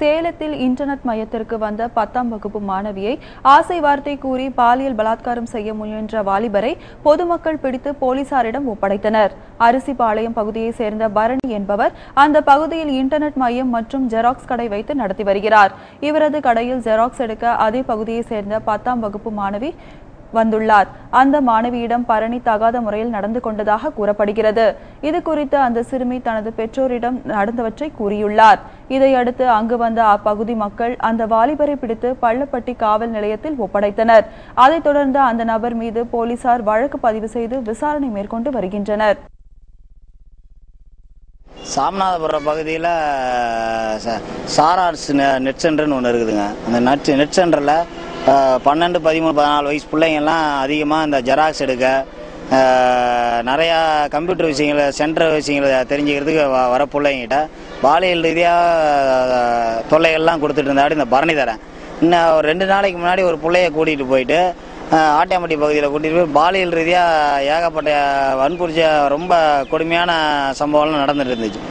சேலத்தில் இன்டர்நெட் மையத்திற்கு வந்த பத்தாம் வகுப்பு மாணவியை ஆசை வார்த்தை கூறி பாலியல் பலாத்காரம் செய்ய முயன்ற வாலிபரை பொதுமக்கள் பிடித்து போலீசாரிடம் ஒப்படைத்தனர். அரிசிபாளையம் பகுதியைச் சேர்ந்த பரணி என்பவர் அந்த பகுதியில் இன்டர்நெட் மையம் மற்றும் ஜெராக்ஸ் கடை வைத்து நடத்தி வருகிறார். இவரது கடையில் ஜெராக்ஸ் எடுக்க அதே பகுதியைச் சேர்ந்த பத்தாம் வகுப்பு மாணவி வந்துள்ளார். அந்த மாணவியிடம் பரணி தகாத முறையில் நடந்து கொண்டதாக கூறப்படுகிறது. இது குறித்து அந்த சிறுமி தனது பெற்றோரிடம் நடந்தவற்றை கூறியுள்ளார். இதையடுத்து அங்கு வந்த அப்பகுதி மக்கள் அந்த வாலிபரை பிடித்து பள்ளப்பட்டி காவல் நிலையத்தில் ஒப்படைத்தனர். அதைத் தொடர்ந்து அந்த நபர் மீது போலீசார் வழக்கு பதிவு செய்து விசாரணை மேற்கொண்டு வருகின்றனர். சாமநாதபுரம் பகுதியில் சாரார்ஸ் நெட் சென்டர்னு ஒன்று இருக்குதுங்க. அந்த நெட் நெட் சென்டரில் பன்னெண்டு பதிமூணு பதினாலு வயசு பிள்ளைங்கள்லாம் அதிகமாக இந்த ஜெராக்ஸ் எடுக்க நிறையா கம்ப்யூட்டர் விஷயங்களை சென்டர் விஷயங்களை தெரிஞ்சுக்கிறதுக்கு வ- வர பிள்ளைங்கிட்ட பாலியல் ரீதியாக தொல்லைகள்லாம் கொடுத்துட்டு இருந்தாடி இந்த பரணிதரன். இன்னும் ஒரு ரெண்டு நாளைக்கு முன்னாடி ஒரு பிள்ளைய கூட்டிகிட்டு போயிட்டு ஆட்டியாம்பட்டி பகுதியில் கூட்டிகிட்டு போய் பாலியல் ரீதியாக ஏகப்பட்ட வன்புரிச்ச ரொம்ப கொடுமையான சம்பவம்லாம் நடந்துட்டு இருந்துச்சு.